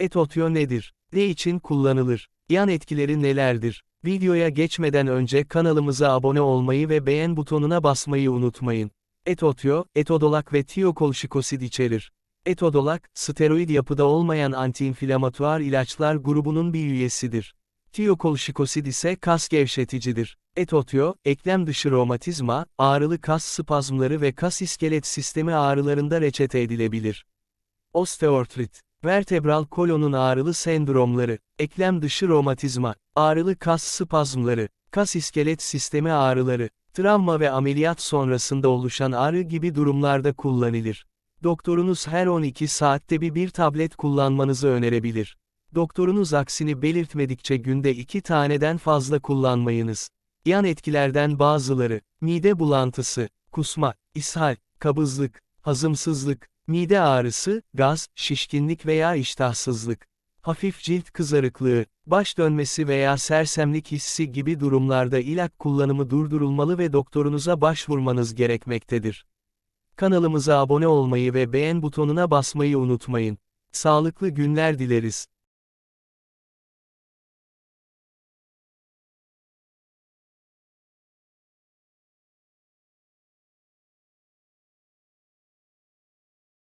Etotyo nedir? Ne için kullanılır? Yan etkileri nelerdir? Videoya geçmeden önce kanalımıza abone olmayı ve beğen butonuna basmayı unutmayın. Etotyo, etodolak ve tiyokolşikosid içerir. Etodolak, steroid yapıda olmayan antiinflamatuar ilaçlar grubunun bir üyesidir. Tiyokolşikosid ise kas gevşeticidir. Etotyo, eklem dışı romatizma, ağrılı kas spazmları ve kas iskelet sistemi ağrılarında reçete edilebilir. Osteoartrit, vertebral kolonun ağrılı sendromları, eklem dışı romatizma, ağrılı kas spazmları, kas iskelet sistemi ağrıları, travma ve ameliyat sonrasında oluşan ağrı gibi durumlarda kullanılır. Doktorunuz her 12 saatte bir bir tablet kullanmanızı önerebilir. Doktorunuz aksini belirtmedikçe günde 2 taneden fazla kullanmayınız. Yan etkilerden bazıları, mide bulantısı, kusma, ishal, kabızlık, hazımsızlık, mide ağrısı, gaz, şişkinlik veya iştahsızlık, hafif cilt kızarıklığı, baş dönmesi veya sersemlik hissi gibi durumlarda ilak kullanımı durdurulmalı ve doktorunuza başvurmanız gerekmektedir. Kanalımıza abone olmayı ve beğen butonuna basmayı unutmayın. Sağlıklı günler dileriz.